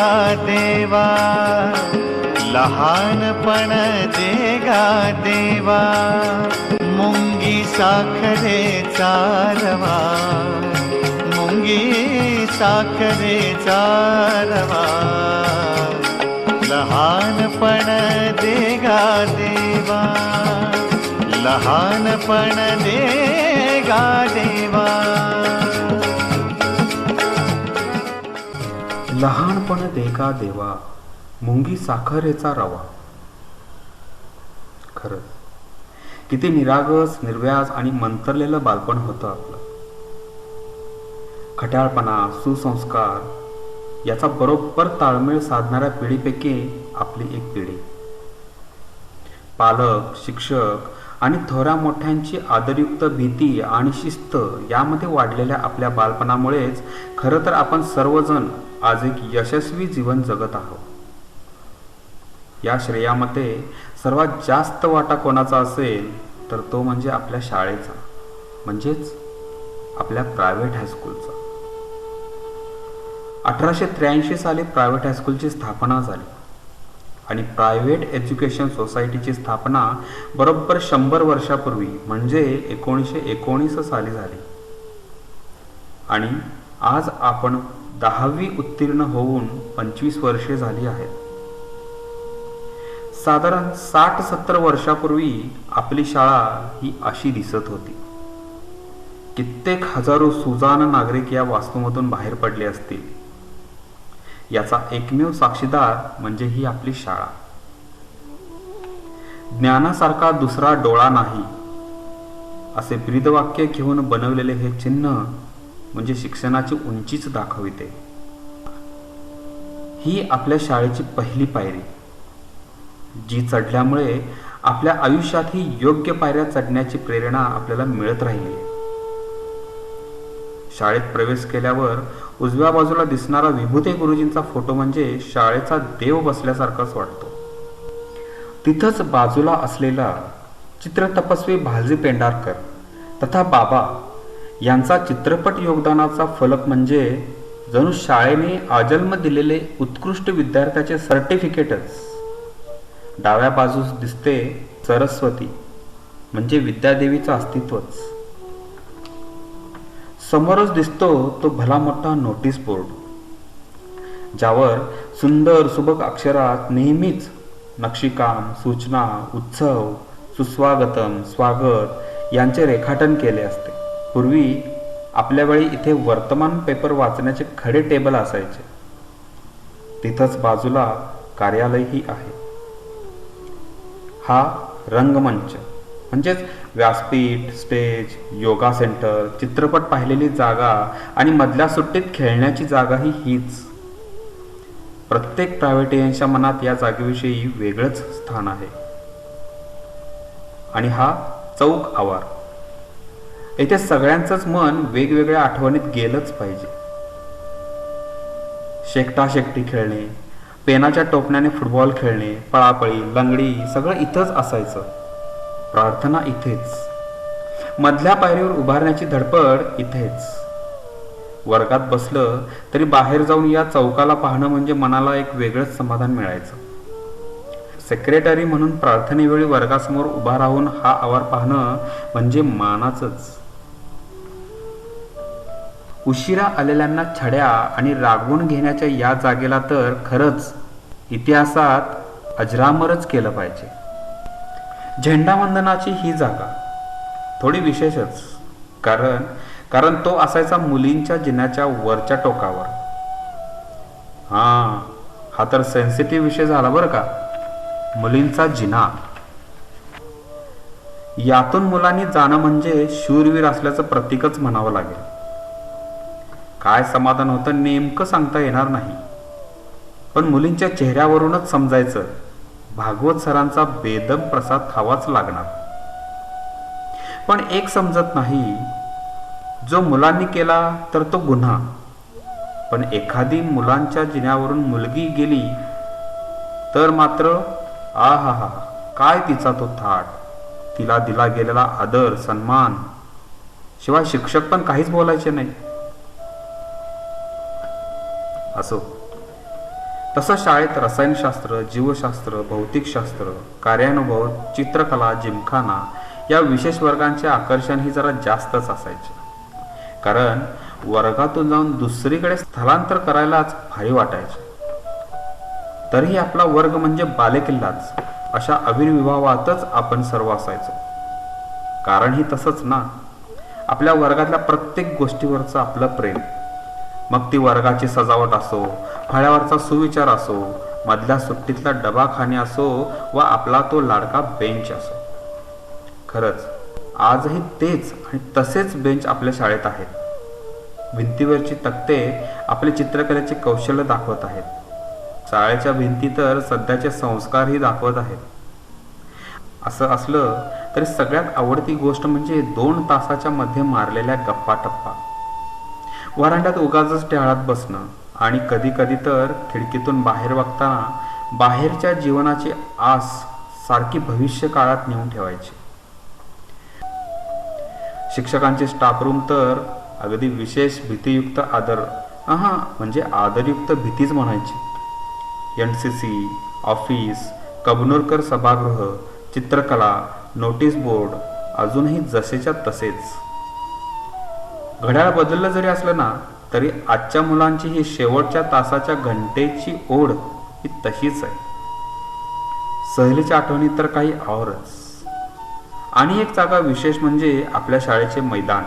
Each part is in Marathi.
गा देवा लहानपण देगा देवा मुंगी साखरे चारवा मुंगी साखरे चारवा लहानपण देगा देवा लहानपण देगा देवा. लहानपण देगा देवा मुंगी साखरेचा रवा. खरंच किती निरागस निर्व्याज आणि मंतरलेलं बालपण होतं आपलं. खट्याळपणा सुसंस्कार याचा बरोबर ताळमेळ साधणाऱ्या पिढीपैकी आपली एक पिढी. पालक शिक्षक आणि थोऱ्या मोठ्यांची आदरयुक्त भीती आणि शिस्त यामध्ये वाढलेल्या आपल्या बालपणामुळेच खरं तर आपण सर्वजण आज एक यशस्वी जीवन जगत आहोत. या श्रेयामध्ये सर्वात जास्त वाटा कोणाचा असेल तर तो म्हणजे आपल्या शाळेचा म्हणजेच आपल्या प्रायव्हेट हायस्कूलचा अठराशे त्र्याऐंशी साली प्रायव्हेट हायस्कूलची स्थापना झाली. आणि प्रायव्हेट एज्युकेशन सोसायटीची स्थापना बरोबर शंभर वर्षापूर्वी म्हणजे एकोणीसशे एकोणीस साली झाली. आणि आज आपण दहावी उत्तीर्ण होऊन पंचवीस वर्षे झाली आहेत. साधारण साठ सत्तर वर्षापूर्वी आपली शाळा ही अशी दिसत होती. कित्येक हजारो सुजान नागरिक या वास्तूमधून बाहेर पडले असतील. याचा एकमेव साक्षीदार म्हणजे ही आपली शाळा. ज्ञानासारखा दुसरा डोळा नाही. असे ब्रीदवाक्य घेऊन बनवलेले हे चिन्ह म्हणजे शिक्षणाची उंचीच दाखविते. ही आपल्या शाळेची पहिली पायरी. जी चढल्यामुळे आपल्या आयुष्यात ही योग्य पायऱ्या चढण्याची प्रेरणा आपल्याला मिळत राहिली. शाळेत प्रवेश केल्यावर उजव्या बाजूला दिसणारा विभूते गुरुजींचा फोटो म्हणजे शाळेचा देव बसल्यासारखाच वाटतो. तिथंच बाजूला असलेला चित्रतपस्वी भालजी पेंडारकर तथा बाबा यांचा चित्रपट योगदानाचा फलक म्हणजे जणू शाळेने आजन्म दिलेले उत्कृष्ट विद्यार्थ्याचे सर्टिफिकेटच. डाव्या बाजूस दिसते सरस्वती म्हणजे विद्यादेवीचं अस्तित्वच. समोरच दिसतो तो भला मोठा नोटीस बोर्ड ज्यावर सुंदर सुबक अक्षरात नेहमीच नक्षीकाम सूचना उत्सव सुस्वागतम स्वागत यांचे रेखाटन केले असते. पूर्वी आपल्या वेळी इथे वर्तमान पेपर वाचण्याचे खडे टेबल असायचे. तिथंच बाजूला कार्यालयही आहे. हा रंगमंच म्हणजेच व्यासपीठ स्टेज योगा सेंटर चित्रपट पाहिलेली जागा आणि मधल्या सुट्टीत खेळण्याची जागाही हीच. प्रत्येक प्रायव्हेटियनच्या मनात या जागेविषयी वेगळंच स्थान आहे. आणि हा चौक आवार. येथे सगळ्यांचंच मन वेगवेगळ्या आठवणीत गेलंच पाहिजे. शेकटा शेकटी खेळणे पेनाच्या टोपण्याने फुटबॉल खेळणे पळापळी लंगडी सगळं इथंच असायचं. प्रार्थना इथेच. मधल्या पायरीवर उभारण्याची धडपड इथेच. वर्गात बसलं तरी बाहेर जाऊन या चौकाला पाहणं म्हणजे मनाला एक वेगळंच समाधान मिळायचं. सेक्रेटरी म्हणून प्रार्थनेवेळी वर्गासमोर उभा राहून हा आवार पाहणं म्हणजे मानाचंच. उशिरा आलेल्यांना छड्या आणि रागवून घेण्याच्या या जागेला तर खरंच इतिहासात अजरामरच केलं पाहिजे. झेंडावंदनाची ही जागा थोडी विशेषच कारण कारण तो असायचा मुलींच्या जिन्याच्या वरच्या टोकावर. हां हा तर सेन्सिटिव्ह विषय झाला बरं का? मुलींचा जिना. यातून मुलांनी जाणं म्हणजे शूरवीर असल्याचं प्रतीकच म्हणावं लागेल. काय समाधान होतं नेमकं सांगता येणार नाही. पण मुलींच्या चेहऱ्यावरूनच समजायचं भागवत सरांचा बेदम प्रसाद खावाच लागणार. पण एक समजत नाही जो मुलांनी केला तर तो गुन्हा. पण एखादी मुलांच्या जिन्यावरून मुलगी गेली तर मात्र आ हा हा काय तिचा तो थाट. तिला दिला गेलेला आदर सन्मान. शिवाय शिक्षक पण काहीच बोलायचे नाही. असो. तसं शाळेत रसायनशास्त्र जीवशास्त्र भौतिकशास्त्र कार्यानुभव चित्रकला जिमखाना या विशेष वर्गांचे आकर्षण ही जरा जास्तच असायचे. कारण वर्गातून जाऊन दुसरीकडे स्थलांतर करायलाच भारी वाटायचे. तरीही आपला वर्ग म्हणजे बालेकिल्लाच अशा अविर्विभावातच आपण सर्व असायचो. कारण ही तसंच ना आपल्या वर्गातल्या प्रत्येक गोष्टीवरचं आपलं प्रेम. मग ती वर्गाची सजावट असो फळ्यावरचा सुविचार असो मधल्या सुट्टीतला डबाखाने असो व आपला तो लाडका बेंच असो. खरंच आजही तेच आणि तसेच बेंच आपल्या शाळेत आहेत. भिंतीवरची तक्ते आपले चित्रकलेचे कौशल्य दाखवत आहेत. शाळेच्या भिंती तर सध्याचे संस्कारही दाखवत आहेत. असं असलं तरी सगळ्यात आवडती गोष्ट म्हणजे दोन तासाच्या मध्ये मारलेल्या गप्पा टप्पा. वरांड्यात उगाच टेहळात बसणं आणि कधी कधी तर खिडकीतून बाहेर बघताना बाहेरच्या जीवनाची आस सारखी भविष्य काळात नेऊन ठेवायची. शिक्षकांचे स्टाफ रूम तर अगदी विशेष भीतीयुक्त आदर हा म्हणजे आदरयुक्त भीतीच म्हणायची. N C C office Kabnurkar सभागृह चित्रकला नोटीस बोर्ड अजूनही जसेच्या तसेच. घड्याळ बदललं जरी असलं ना तरी आजच्या मुलांची ही शेवटच्या तासाच्या घंटेची ओढ ही तशीच आहे. सहलीच्या आठवणीत तर काही आवरच आणि एक जागा विशेष म्हणजे आपल्या शाळेचे मैदान.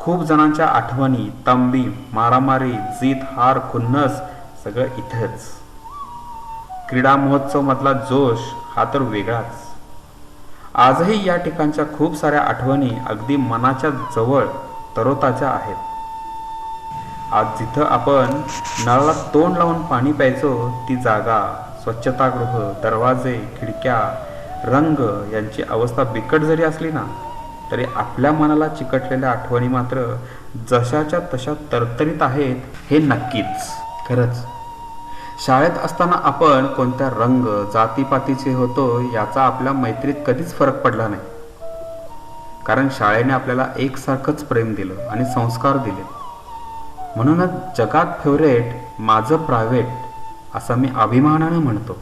खूप जणांच्या आठवणी तंबी मारामारी जीत हार खुन्नस सगळं इथंच. क्रीडा महोत्सव मधला जोश हा तर वेगळाच. आजही या ठिकाणच्या खूप साऱ्या आठवणी अगदी मनाच्या जवळ तरोताच्या आहेत. आज जिथं आपण नळाला तोंड लावून पाणी प्यायचो ती जागा स्वच्छतागृह दरवाजे खिडक्या रंग यांची अवस्था बिकट जरी असली ना तरी आपल्या मनाला चिकटलेल्या आठवणी मात्र जशाच्या तशा तरतरीत आहेत हे नक्कीच. खरंच. शाळेत असताना आपण कोणत्या रंग जातीपातीचे होतो याचा आपल्या मैत्रीत कधीच फरक पडला नाही. कारण शाळेने आपल्याला एकसारखंच प्रेम दिलं आणि संस्कार दिले. म्हणूनच जगात फेवरेट माझं प्रायव्हेट असं मी अभिमानानं म्हणतो.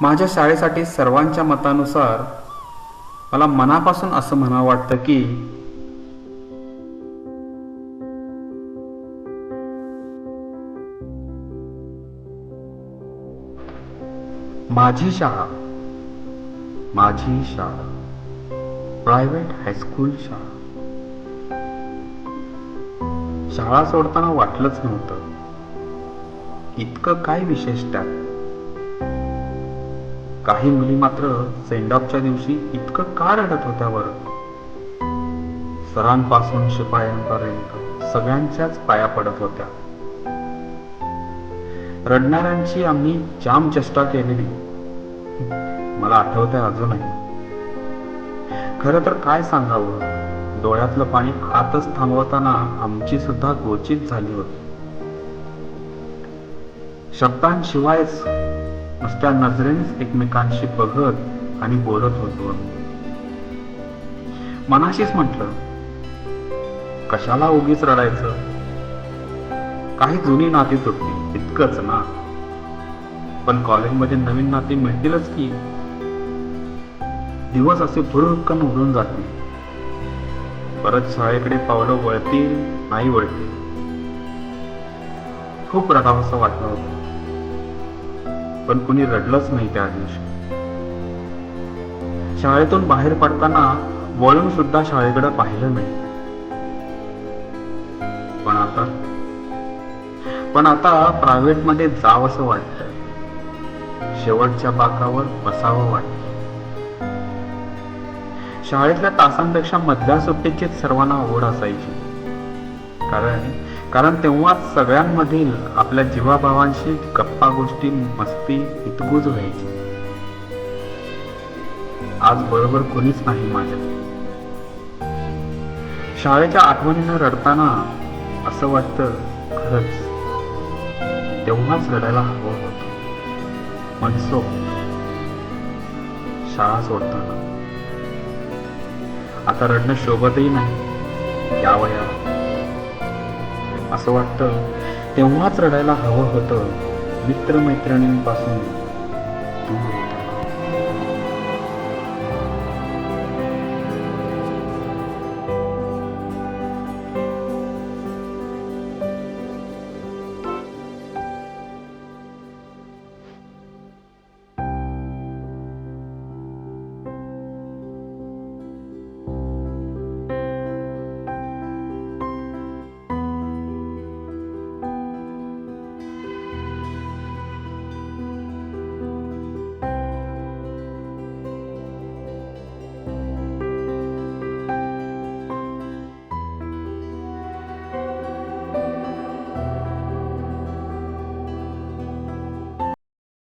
माझ्या शाळेसाठी सर्वांच्या मतानुसार मला मनापासून असं म्हणावं वाटतं की माझी शाळा. माझी शाळा. प्रायव्हेट हायस्कूल शाळा. शाळा सोडताना वाटलंच नव्हतं. इतकं काय विशेष त्यात? काही मुली मात्र सेंड ऑफच्या दिवशी इतकं का रडत होत्या बरं? सरांपासून शिपायांपर्यंत सगळ्यांच्याच पाया पडत होत्या. रडणाऱ्यांची आम्ही जाम चेष्टा केलेली. मला आठवत आहे अजूनही. खरं तर काय सांगावं? डोळ्यातलं पाणी आतच थांबवताना आमची सुद्धा गोचित झाली होती. शब्दांशिवायच नुसत्या नजरेनेच एकमेकांशी बघत आणि बोलत होतो मनाशीच म्हटलं कशाला उगीच रडायचं? काही जुनी नाती तुटली इतकंच ना? पण कॉलेजमध्ये नवीन नाती मिळतीलच की? दिवस असे भुरकन उडून जातील परत शाळेकडे पावलं वळतील नाही वळतील. खूप रडावंसं वाटलं होतं. पण कुणी रडलंच नाही त्या दिवशी. शाळेतून बाहेर पडताना वळून सुद्धा शाळेकडे पाहिलं नाही. पण आता पण आता प्रायव्हेटमध्ये जावंसं वाटत शेवटच्या बाकावर बसावं वाटत शाळेतल्या तासांपेक्षा मधल्या सुट्टीचीच सर्वांना आवड असायची. कारण कारण तेव्हा सगळ्यांमधील आपल्या जीवाभावांशी गप्पा गोष्टी मस्ती हितगुज व्हायची. आज बरोबर कोणीच नाही माझ्या. शाळेच्या आठवणीनं रडताना असं वाटतं खरंच तेव्हाच रडायला हवं होतं. मनसो शाळा सोडताना. आता रडणं शोभतही नाही. या वयात. असं वाटतं तेव्हाच रडायला हवं होतं मित्रमैत्रिणींपासून. दूर